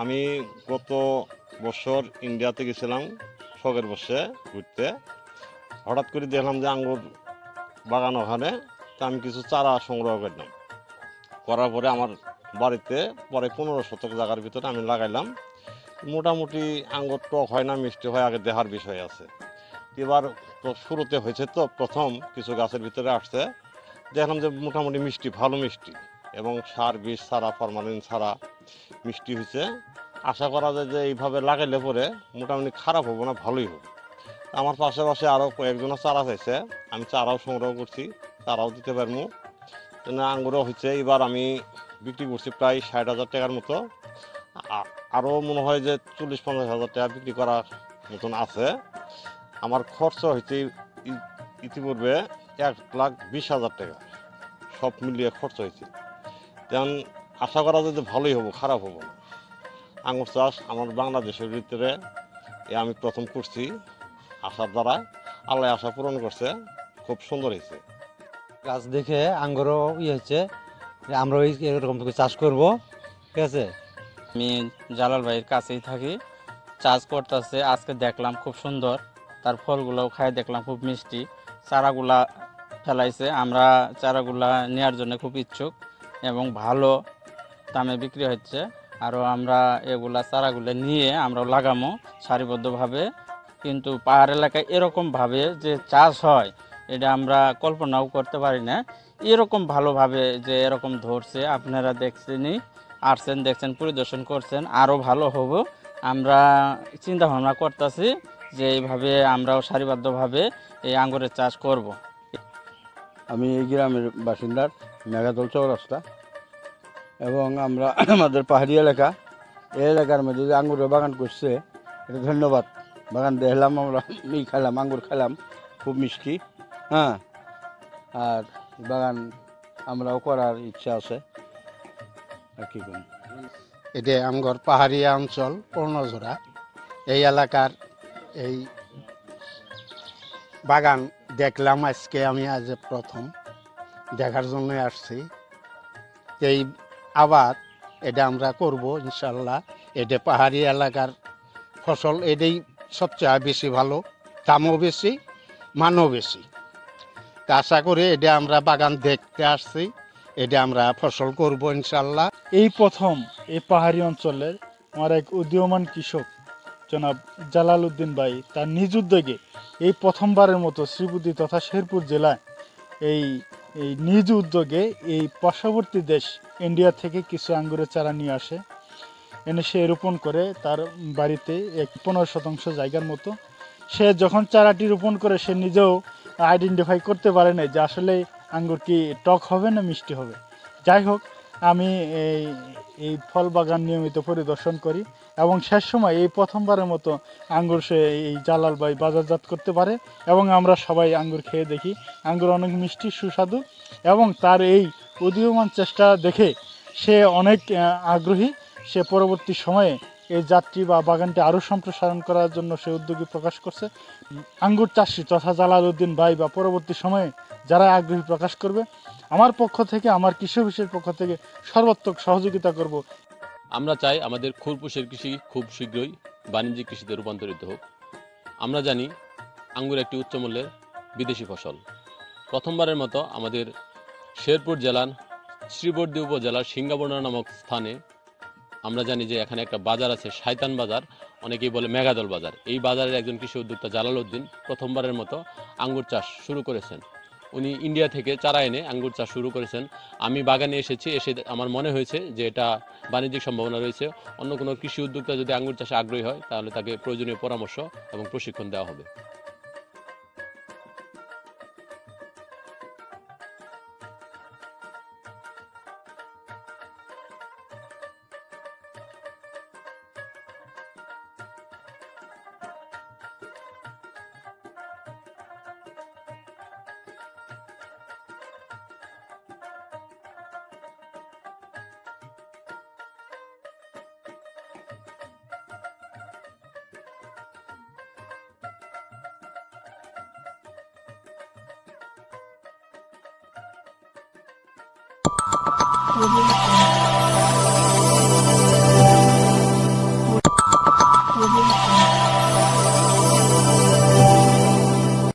আমি গত বছর ইন্ডিয়াতে গেছিলাম শখের বসে ঘুরতে। হঠাৎ করে দেখলাম যে আঙ্গুর বাগান ওখানে, তা আমি কিছু চারা সংগ্রহ করলাম। করার পরে আমার বাড়িতে পরে পনেরো শতক জায়গার ভিতরে আমি লাগাইলাম। মোটামুটি আঙ্গুর টক হয় না, মিষ্টি হয়, আগে দেহার বিষয় আছে। এবার তো শুরুতে হয়েছে তো, প্রথম কিছু গাছের ভিতরে আসছে। দেখলাম যে মোটামুটি মিষ্টি, ভালো মিষ্টি এবং সার বীজ ছাড়া, ফরমালিন ছাড়া মিষ্টি হয়েছে। আশা করা যায় যে এইভাবে লাগাইলে পরে মোটামুটি খারাপ হব না, ভালোই হবে। আমার পাশাপাশি আরও কয়েকজনা চারা চাইছে। আমি চারাও সংগ্রহ করছি, চারাও দিতে পারব। আঙ্গুরও হচ্ছে এবার আমি বিক্রি করছি প্রায় ষাট হাজার টাকার মতো। আরও মনে হয় যে চল্লিশ পঞ্চাশ হাজার টাকা বিক্রি করার মতন আছে। আমার খরচ হয়েছে ইতিপূর্বে এক লাখ বিশ হাজার টাকা। সব মিলিয়ে খরচ হয়েছে। তেমন আশা করা যায় যে ভালোই হব খারাপ হব না। আঙুর চাষ আমার বাংলাদেশের ভিতরে এ আমি প্রথম করছি। আশার দ্বারা আল্লাহ আশা পূরণ করছে খুব সুন্দর হয়েছে। গাছ দেখে আঙ্গুরও ইয়ে হচ্ছে আমরা ওই এরকম চাষ করব ঠিক আছে? আমি জালাল ভাইয়ের কাছেই থাকি চাষ করতেছে আজকে দেখলাম খুব সুন্দর তার ফলগুলোও খাই দেখলাম খুব মিষ্টি চারাগুলা ফেলাইছে আমরা চারাগুলা নেওয়ার জন্য খুব ইচ্ছুক এবং ভালো দামে বিক্রি হচ্ছে। আরও আমরা এগুলা চারাগুলো নিয়ে আমরা লাগামো সারিবদ্ধভাবে। কিন্তু পাহাড় এলাকায় এরকমভাবে যে চাষ হয়, এটা আমরা কল্পনাও করতে পারি না। এরকম ভালোভাবে যে এরকম ধরছে, আপনারা দেখছেনই, আসছেন, দেখছেন, পরিদর্শন করছেন আরও ভালো হব। আমরা চিন্তা ভাবনা করতেছি যে এইভাবে আমরাও সারিবদ্ধভাবে এই আঙ্গুরের চাষ করব। আমি এই গ্রামের বাসিন্দার মেঘাদল চৌরাস্তা। এবং আমরা আমাদের পাহাড়ি এলাকা, এই এলাকার মধ্যে যে আঙ্গুরের বাগান করছে, এটা ধন্যবাদ। বাগান দেখলাম আমরা ই খেলাম আঙ্গুর খেলাম খুব মিষ্টি হ্যাঁ। আর বাগান আমরাও করার ইচ্ছা আছে। আর কি করি এটা আমগর পাহাড়িয়া অঞ্চল পর্ণঝোড়া এই এলাকার এই বাগান দেখলাম আজকে আমি, আজ প্রথম। দেখার জন্য আসছি। এই আবাদ, এটা আমরা করব ইনশাল্লাহ এটা পাহাড়ি এলাকার ফসল, এটাই সবচেয়ে বেশি ভালো, দামও বেশি, মানও বেশি। তা আশা করি এটা আমরা বাগান দেখতে আসছি, এটা আমরা ফসল করব ইনশাল্লাহ এই প্রথম এই পাহাড়ি অঞ্চলের আমার এক উদীয়মান কৃষক, জনাব জালাল উদ্দিন ভাই, তার নিজ উদ্যোগে এই প্রথমবারের মতো শ্রীবুদ্ধি তথা শেরপুর জেলায় এই এই নিজ উদ্যোগে এই পার্শ্ববর্তী দেশ ইন্ডিয়া থেকে কিছু আঙ্গুরের চারা নিয়ে আসে। এনে সে রোপণ করে তার বাড়িতে এক পনেরো শতাংশ জায়গার মতো। সে যখন চারাটি রোপণ করে, সে নিজেও আইডেন্টিফাই করতে পারে না যে আসলে আঙ্গুর কি টক হবে না মিষ্টি হবে। যাই হোক আমি এই এই ফল বাগান নিয়মিত পরিদর্শন করি এবং শেষ সময় এই প্রথমবারের মতো আঙ্গুর সে এই জালাল ভাই বাজারজাত করতে পারে এবং আমরা সবাই আঙ্গুর খেয়ে দেখি। আঙ্গুর অনেক মিষ্টি, সুস্বাদু এবং তার এই উদীয়মান চেষ্টা দেখে সে অনেক আগ্রহী। সে পরবর্তী সময়ে এই যাত্রী বা বাগানটি আরও সম্প্রসারণ করার জন্য সে উদ্যোগী প্রকাশ করছে। আঙ্গুর চাষি তথা জালাল উদ্দিন ভাই বা পরবর্তী সময়ে যারা আগ্রহী প্রকাশ করবে আমার পক্ষ থেকে, আমার কৃষি অফিসের পক্ষ থেকে সর্বাত্মক সহযোগিতা করব। আমরা চাই আমাদের খুরপুষের কৃষি খুব শীঘ্রই বাণিজ্যিক কৃষিতে রূপান্তরিত হোক। আমরা জানি আঙ্গুর একটি উচ্চমূল্যের বিদেশি ফসল। প্রথমবারের মতো আমাদের শেরপুর জেলার শ্রীবর্দী উপজেলার সিঙ্গাবর্ণা নামক স্থানে আমরা জানি যে এখানে একটা বাজার আছে, শাইতান বাজার। অনেকেই বলে মেঘাদল বাজার। এই বাজারের একজন কৃষি উদ্যোক্তা জালাল উদ্দিন প্রথমবারের মতো আঙ্গুর চাষ শুরু করেছেন। উনি ইন্ডিয়া থেকে চারা এনে আঙ্গুর চাষ শুরু করেছেন। আমি বাগানে এসেছি, এসে আমার মনে হয়েছে যে এটা বাণিজ্যিক সম্ভাবনা রয়েছে। অন্য কোনো কৃষি উদ্যোক্তা যদি আঙ্গুর চাষে আগ্রহী হয়, তাহলে তাকে প্রয়োজনীয় পরামর্শ এবং প্রশিক্ষণ দেওয়া হবে। 我不知道。